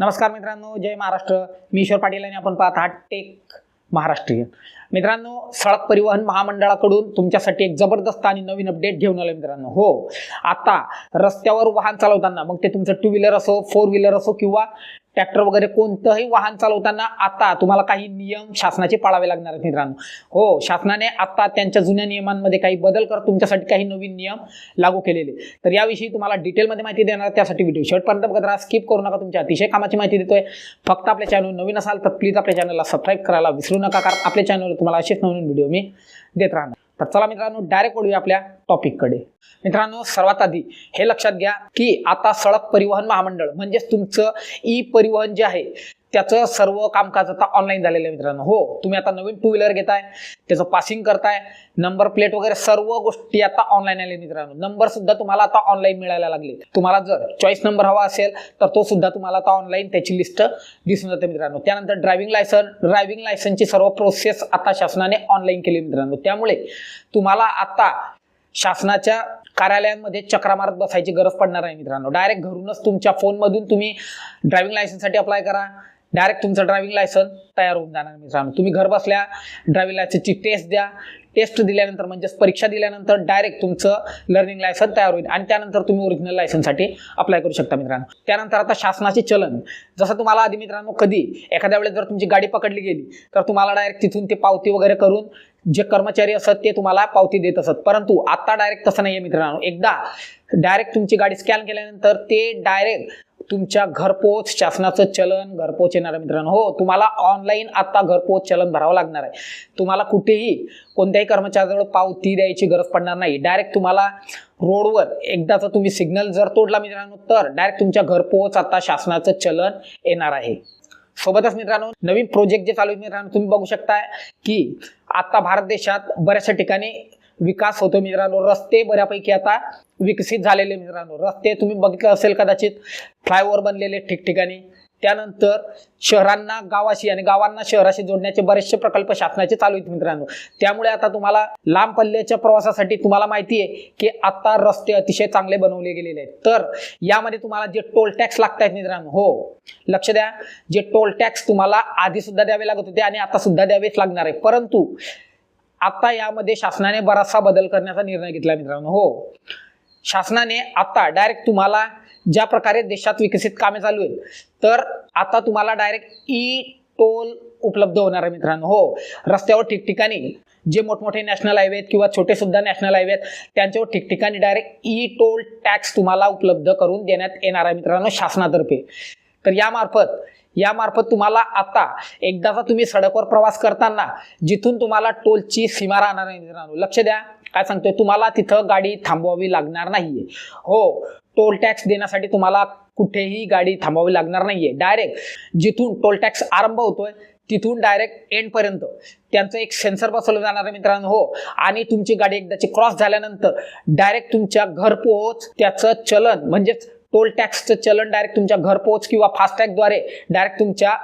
नमस्कार मित्रांनो जय महाराष्ट्र. मी ईश्वर पाटील आणि आपण पाहत आहात टेक महाराष्ट्रीयन मित्रांनो सडक परिवहन महामंडळाकडून तुमच्यासाठी एक जबरदस्त आणि नवीन अपडेट घेऊन आलो मित्रांनो. हो. आता रस्त्यावर वाहन चालवताना मग ते तुमचं टू व्हीलर असो फोर व्हीलर असो किंवा ट्रॅक्टर वगैरे कोणतंही वाहन चालवताना आता तुम्हाला काही नियम शासनाचे पाळावे लागणार आहेत मित्रांनो. हो शासनाने आता त्यांच्या जुन्या नियमांमध्ये काही बदल करत तुमच्यासाठी काही नवीन नियम लागू केलेले. तर याविषयी तुम्हाला डिटेलमध्ये माहिती देणार त्यासाठी व्हिडिओ शेवटपर्यंत बघत राहा. स्किप करू नका तुमच्या अतिशय कामाची माहिती देतोय. फक्त आपल्या चॅनल नवीन असाल तर प्लीज आपल्या चॅनलला सबस्क्राईब करायला विसरू नका कारण आपल्या चॅनलवर तुम्हाला असेच नवीन व्हिडिओ मी देत राहणार. तर चला मित्रांनो डायरेक्ट वळूया आपल्या टॉपिककडे मित्रांनो सर्वात आधी हे लक्षात घ्या की आता सडक परिवहन महामंडळ म्हणजेच तुमचं ई परिवहन जे आहे त्याचं सर्व कामकाज आता ऑनलाईन झालेलं आहे मित्रांनो. हो तुम्ही आता नवीन टू व्हीलर घेताय त्याचं पासिंग करताय नंबर प्लेट वगैरे सर्व गोष्टी आता ऑनलाईन आले मित्रांनो. नंबर सुद्धा तुम्हाला आता ऑनलाईन मिळायला लागले. तुम्हाला जर चॉईस नंबर हवा असेल तर तो सुद्धा तुम्हाला आता ऑनलाईन त्याची लिस्ट दिसून जाते मित्रांनो. त्यानंतर ड्रायव्हिंग लायसन ड्रायव्हिंग लायसनची सर्व प्रोसेस आता शासनाने ऑनलाईन केली मित्रांनो. त्यामुळे तुम्हाला आता शासनाच्या कार्यालयांमध्ये चक्रा मारत बसायची गरज पडणार आहे मित्रांनो. डायरेक्ट घरूनच तुमच्या फोनमधून तुम्ही ड्रायव्हिंग लायसनसाठी अप्लाय करा. डायरेक्ट तुमचं ड्रायव्हिंग लायसन तयार होऊन जाणार मित्रांनो. तुम्ही घर बसल्या ड्रायव्हिंग लायसनची टेस्ट द्या. टेस्ट दिल्यानंतर म्हणजेच परीक्षा दिल्यानंतर डायरेक्ट तुमचं लर्निंग लायसन तयार होईल आणि त्यानंतर तुम्ही ओरिजिनल लायसनसाठी अप्लाय करू शकता मित्रांनो. त्यानंतर आता शासनाचे चलन. जसं तुम्हाला आधी मित्रांनो कधी एखाद्या वेळेस जर तुमची गाडी पकडली गेली तर तुम्हाला डायरेक्ट तिथून ते पावती वगैरे करून जे कर्मचारी असत ते तुम्हाला पावती देत असत. परंतु आता डायरेक्ट तसं नाही आहे मित्रांनो. एकदा डायरेक्ट तुमची गाडी स्कॅन केल्यानंतर ते डायरेक्ट तुमच्या घरपोच शासनाचं चलन घरपोच येणार आहे मित्रांनो. हो तुम्हाला ऑनलाईन आता घरपोच चलन भरावं लागणार आहे. तुम्हाला कुठेही कोणत्याही कर्मचाऱ्याजवळ पावती द्यायची गरज पडणार नाही. डायरेक्ट तुम्हाला रोडवर एकदाचा तुम्ही सिग्नल जर तोडला मित्रांनो तर डायरेक्ट तुमच्या घरपोच आता शासनाचं चलन येणार आहे. सोबतच मित्रांनो नवीन प्रोजेक्ट जे चालू आहेत मित्रांनो तुम्ही बघू शकताय की आता भारत देशात बऱ्याचशा ठिकाणी विकास होतो मित्रांनो. रस्ते बऱ्यापैकी आता विकसित झालेले मित्रांनो. रस्ते तुम्ही बघितलं असेल कदाचित फ्लायओव्हर बनलेले ठिकठिकाणी. त्यानंतर शहरांना गावाशी आणि गावांना शहराशी जोडण्याचे बरेचसे प्रकल्प शासनाचे चालू आहेत मित्रांनो. त्यामुळे आता तुम्हाला लांब पल्ल्याच्या प्रवासासाठी तुम्हाला माहिती आहे की आता रस्ते अतिशय चांगले बनवले गेलेले आहेत. तर यामध्ये तुम्हाला जे टोल टॅक्स लागत आहेत मित्रांनो हो. लक्ष द्या. जे टोल टॅक्स तुम्हाला आधी सुद्धा द्यावे लागत होते आणि आता सुद्धा द्यावेच लागणार आहे. परंतु आता यामध्ये शासनाने बराचसा बदल करण्याचा निर्णय घेतला मित्रांनो हो. शासनाने आता डायरेक्ट तुम्हाला ज्या प्रकारे देशात विकसित कामे चालू आहेत तर आता तुम्हाला डायरेक्ट ई टोल उपलब्ध होणार आहे मित्रांनो हो. रस्त्यावर ठिकठिकाणी जे मोठमोठे नॅशनल हायवे आहेत किंवा छोटे सुद्धा नॅशनल हायवे आहेत त्यांच्यावर ठिकठिकाणी डायरेक्ट ई टोल टॅक्स तुम्हाला उपलब्ध करून देण्यात येणार आहे मित्रांनो शासनातर्फे. तर यामार्फत यामार्फत तुम्हाला आता एकदाचा तुम्ही सडकवर प्रवास करताना जिथून तुम्हाला टोलची सीमा राहणार नाही मित्रांनो लक्ष द्या. काय सांगतोय? तुम्हाला तिथं गाडी थांबवावी लागणार नाहीये. हो टोल टॅक्स देण्यासाठी तुम्हाला कुठेही गाडी थांबवावी लागणार नाहीये. डायरेक्ट जिथून टोल टॅक्स आरंभ होतोय तिथून डायरेक्ट एंड पर्यंत. त्यांचं एक सेन्सर बसवलं जाणार आहे मित्रांनो. हो आणि तुमची गाडी एकदाची क्रॉस झाल्यानंतर डायरेक्ट तुमच्या घरपोच त्याचं चलन म्हणजेच टोल टॅक्सचं चलन डायरेक्ट तुमच्या घरपोच किंवा फास्टॅगद्वारे डायरेक्ट तुमच्या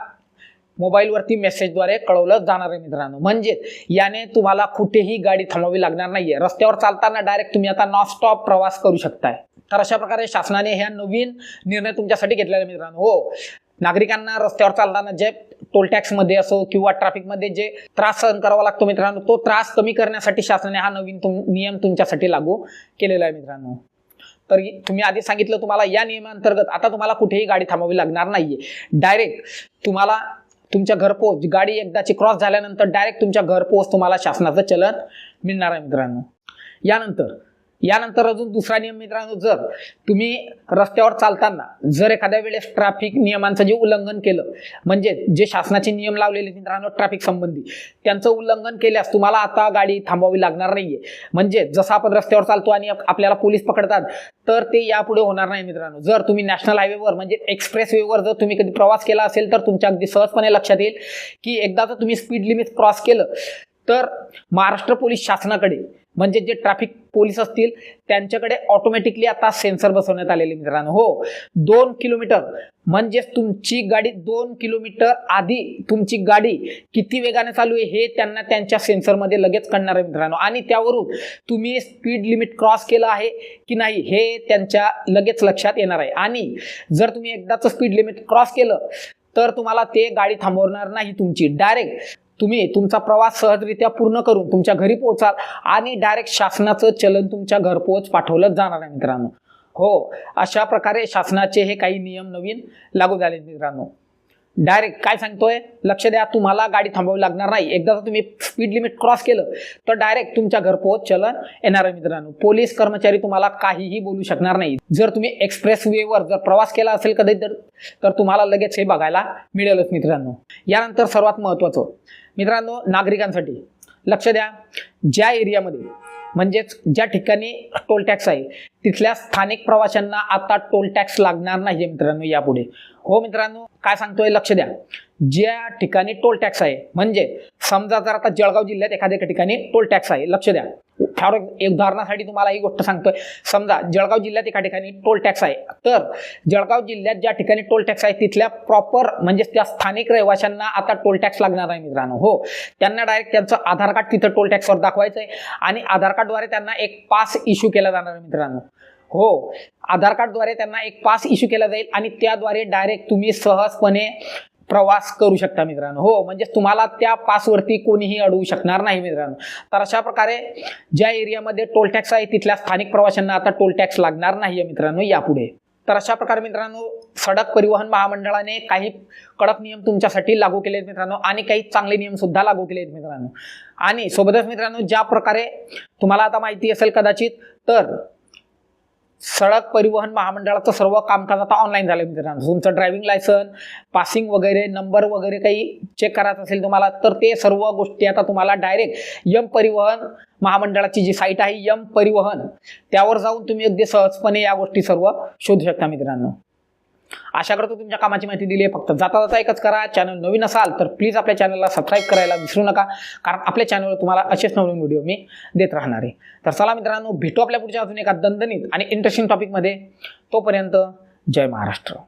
मोबाईलवरती मेसेजद्वारे कळवलं जाणार आहे मित्रांनो. म्हणजे याने तुम्हाला कुठेही गाडी थांबवावी लागणार नाहीये. रस्त्यावर चालताना डायरेक्ट तुम्ही आता नॉन स्टॉप प्रवास करू शकताय. तर अशा प्रकारे शासनाने ह्या नवीन निर्णय तुमच्यासाठी घेतलेला आहे मित्रांनो. हो. नागरिकांना रस्त्यावर चालताना जे टोल टॅक्समध्ये असो किंवा ट्रॅफिकमध्ये जे त्रास सहन करावा लागतो मित्रांनो तो त्रास कमी करण्यासाठी शासनाने हा नवीन तुम नियम तुमच्यासाठी लागू केलेला आहे मित्रांनो. तर तुम्ही आधी सांगितलं तुम्हाला या नियमांतर्गत आता तुम्हाला कुठेही गाडी थांबवावी लागणार नाहीये. डायरेक्ट तुम्हाला तुमच्या घरपोच गाडी एकदाची क्रॉस झाल्यानंतर डायरेक्ट तुमच्या घरपोच तुम्हाला शासनाचं चलन मिळणार आहे मित्रांनो. यानंतर यानंतर अजून दुसरा नियम मित्रांनो जर तुम्ही रस्त्यावर चालताना जर एखाद्या वेळेस ट्रॅफिक नियमांचं जे उल्लंघन केलं म्हणजे जे शासनाचे नियम लावलेले मित्रांनो ट्रॅफिक संबंधी त्यांचं उल्लंघन केल्यास तुम्हाला आता गाडी थांबवावी लागणार नाहीये. म्हणजे जसं आपण रस्त्यावर चालतो आणि आपल्याला पोलीस पकडतात तर ते यापुढे होणार नाही मित्रांनो. जर तुम्ही नॅशनल हायवेवर म्हणजे एक्सप्रेस वेवर जर तुम्ही कधी प्रवास केला असेल तर तुमच्या अगदी सहजपणे लक्षात येईल की एकदा जर तुम्ही स्पीड लिमिट क्रॉस केलं तर महाराष्ट्र पोलीस शासनाकडे म्हणजे जे ट्रॅफिक पोलीस असतील त्यांच्याकडे ऑटोमॅटिकली आता सेन्सर बसवण्यात आलेले मित्रांनो. हो दोन किलोमीटर म्हणजेच तुमची गाडी दोन किलोमीटर आधी तुमची गाडी किती वेगाने चालू आहे हे त्यांना त्यांच्या सेन्सरमध्ये लगेच कळणार आहे मित्रांनो. आणि त्यावरून तुम्ही स्पीड लिमिट क्रॉस केलं आहे की नाही हे त्यांच्या लगेच लक्षात येणार आहे. आणि जर तुम्ही एकदाच स्पीड लिमिट क्रॉस केलं तर तुम्हाला ते गाडी थांबवणार नाही तुमची. डायरेक्ट तुम्ही तुमचा प्रवास सहजरित्या पूर्ण करून तुमच्या घरी पोहोचाल आणि डायरेक्ट शासनाचं चलन तुमच्या घरपोच पाठवलं जाणार आहे मित्रांनो. हो अशा प्रकारे शासनाचे हे काही नियम नवीन लागू झाले मित्रांनो. डायरेक्ट काय सांगतोय? लक्ष द्या तुम्हाला गाडी थांबवावी लागणार नाही. एकदा जर तुम्ही स्पीड लिमिट क्रॉस केलं तर डायरेक्ट तुमच्या घरपोच चलन येणार आहे मित्रांनो. पोलीस कर्मचारी तुम्हाला काहीही बोलू शकणार नाही. जर तुम्ही एक्सप्रेस वेवर जर प्रवास केला असेल कधी तर तर तुम्हाला लगेच हे बघायला मिळेलच मित्रांनो. यानंतर सर्वात महत्त्वाचं मित्रांनो नागरिकांसाठी लक्ष द्या. ज्या एरियामध्ये म्हणजेच ज्या ठिकाणी टोल टॅक्स आहे तिथल्या स्थानिक प्रवाशांना आता टोल टॅक्स लागणार नाही मित्रांनो यापुढे. हो मित्रांनो काय सांगतोय? लक्ष द्या. ज्या ठिकाणी टोल टॅक्स आहे म्हणजे समजा जर आता जळगाव जिल्ह्यात एखाद्या ठिकाणी टोल टॅक्स आहे लक्ष द्या. फार एक उदाहरणासाठी तुम्हाला ही गोष्ट सांगतोय. समजा जळगाव जिल्ह्यात एका ठिकाणी टोल टॅक्स आहे तर जळगाव जिल्ह्यात ज्या ठिकाणी टोल टॅक्स आहे तिथल्या प्रॉपर म्हणजे त्या स्थानिक रहिवाशांना आता टोल टॅक्स लागणार आहे मित्रांनो. हो त्यांना डायरेक्ट त्यांचं आधार कार्ड तिथं टोल टॅक्सवर दाखवायचं आहे आणि आधार कार्डद्वारे त्यांना एक पास इश्यू केला जाणार आहे मित्रांनो. हो आधार कार्डद्वारे त्यांना एक पास इश्यू केला जाईल आणि त्याद्वारे डायरेक्ट तुम्ही सहजपणे प्रवास करू शकता मित्रांनो. हो म्हणजे तुम्हाला त्या पासवरती कोणीही अडवू शकणार नाही मित्रांनो. तर अशा प्रकारे ज्या एरियामध्ये टोल टॅक्स आहे तिथल्या स्थानिक प्रवाशांना आता टोल टॅक्स लागणार नाही आहे मित्रांनो यापुढे. तर अशा प्रकारे मित्रांनो सडक परिवहन महामंडळाने काही कडक नियम तुमच्यासाठी लागू केले आहेत मित्रांनो आणि काही चांगले नियम सुद्धा लागू केले आहेत मित्रांनो. आणि सोबतच मित्रांनो ज्या प्रकारे तुम्हाला आता माहिती असेल कदाचित तर सडक परिवहन महामंडळाचं सर्व कामकाज आता ऑनलाईन झालं मित्रांनो. तुमचं ड्रायव्हिंग लायसन पासिंग वगैरे नंबर वगैरे काही चेक करायचं असेल तुम्हाला तर ते सर्व गोष्टी आता तुम्हाला डायरेक्ट यम परिवहन महामंडळाची जी साईट आहे यम परिवहन त्यावर जाऊन तुम्ही अगदी सहजपणे या गोष्टी सर्व शोधू शकता मित्रांनो. आशा करतो तुमच्या कामाची माहिती दिली आहे. फक्त जाता जाता एकच करा. चॅनल नवीन असाल तर प्लीज आपल्या चॅनलला सबस्क्राईब करायला विसरू नका. कारण आपल्या चॅनलवर तुम्हाला असेच नवीन व्हिडिओ मी देत राहणार आहे. तर चला मित्रांनो भेटू आपल्या पुढच्या अजून एका दणदणीत आणि इंटरेस्टिंग टॉपिकमध्ये तोपर्यंत जय महाराष्ट्र.